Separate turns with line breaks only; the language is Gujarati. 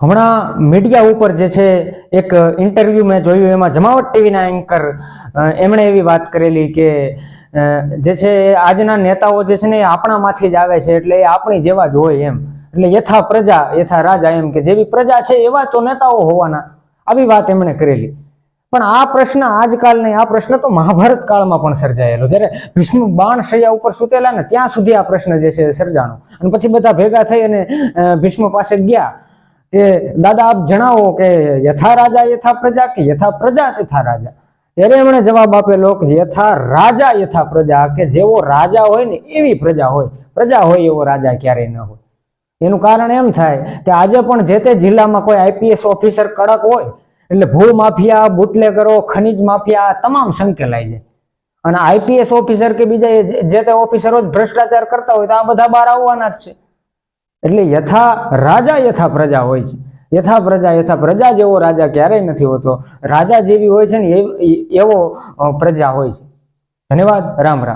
હમણાં મીડિયા ઉપર જે છે એક ઇન્ટરવ્યૂ મેં જોયું, એમાં જમાવટ ટીવીના એન્કર એમણે એવી વાત કરેલી કે જે છે આજના નેતાઓ જે છે ને એ આપણામાંથી જ આવે છે, એટલે એ આપણી જેવા જ હોય એમ. એટલે યથા પ્રજા, યથા રાજા એમ કે જેવી પ્રજા છે એવા તો નેતાઓ હોવાના. આવી વાત એમણે કરેલી. પણ આ પ્રશ્ન આજકાલ નહીં, આ પ્રશ્ન તો મહાભારત કાળમાં પણ સર્જાયેલો. જ્યારે ભીષ્મ બાણ શૈયા ઉપર સુતેલા ને, ત્યાં સુધી આ પ્રશ્ન જે છે સર્જાણો. અને પછી બધા ભેગા થઈ અને ભીષ્મ પાસે ગયા. કે, દાદા, આપ જણાવો કે યથા રાજા, યથા પ્રજા કે યથા પ્રજા તથા રાજા? ત્યારે એમણે જવાબ આપેલો કે, યથા રાજા, યથા પ્રજા. કે જેવો રાજા હોય ને એવી પ્રજા હોય પ્રજા હોય એવો રાજા ક્યારેય ન હોય. એનું કારણ એમ થાય કે આજે પણ જે તે જિલ્લામાં કોઈ આઈપીએસ ઓફિસર કડક હોય, એટલે ભૂ માફિયા, બુટલેગરો, ખનિજ માફિયા તમામ સંકેલાઈ જાય. અને આઈપીએસ ઓફિસર કે બીજા જે તે ઓફિસરો જ ભ્રષ્ટાચાર કરતા હોય તો આ બધા બહાર આવવાના જ છે. એટલે યથા રાજા યથા પ્રજા હોય છે. યથા પ્રજા યથા પ્રજા જેવો રાજા ક્યારેય નથી હોતો. રાજા જેવી હોય છે ને એવો પ્રજા હોય છે. ધન્યવાદ. રામ રામ.